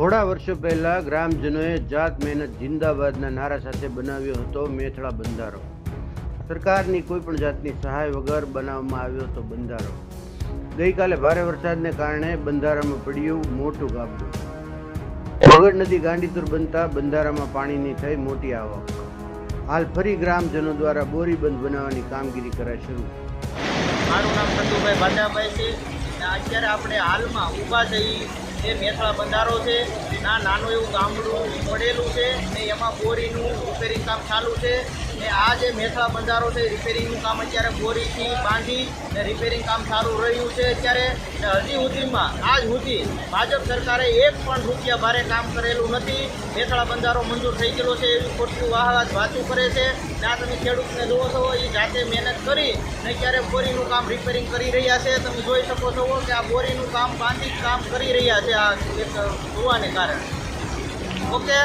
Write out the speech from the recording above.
થોડા વર્ષો પહેલા ગ્રામજનોએ જાત મહેનત જિંદાબાદના નારા સાથે બનાવ્યો હતો મેથળા બંધારો. સરકારની કોઈ પણ જાતની સહાય વગર બનાવવામાં આવ્યો હતો બંધારો. ગઈકાલે ભારે વરસાદને કારણે બંધારામાં પડ્યું મોટું ગાબડું. વગર નદી ગાંડીતુર બનતા બંધારામાં પાણીની થઈ મોટી આવક. હાલ ફરી ગ્રામજનો દ્વારા બોરી બંધ બનાવવાની કામગીરી કરાય શરૂ. મારું નામ છે. અત્યારે આપણે હાલમાં ઊભા થઈ જે મેથળા બંધારો છે ના નાનું એવું ગામડું છે, ને એમાં બોરીનું રિપેરિંગ કામ ચાલુ છે, ને આ જે મેથળા બંધારો છે રિપેરિંગનું કામ અત્યારે બોરીથી બાંધી ને રિપેરિંગ કામ ચાલુ રહ્યું છે. અત્યારે, ને હજી સુધીમાં, આજ સુધી ભાજપ સરકારે એક પણ રૂપિયા ભારે કામ કરેલું નથી. મેથળા બંધારો મંજૂર થઈ ગયેલો છે, એવી ખોટી વાહવાત વાતું કરે છે. જ્યાં તમે ખેડૂતને જુઓ છો, એ જાતે મહેનત કરી ને ક્યારેક બોરીનું કામ રિપેરિંગ કરી રહ્યા છે. તમે જોઈ શકો છો કે આ બોરીનું કામ બાંધી કામ કરી રહ્યા છે આ એક જોવાને કારણે. ઓકે?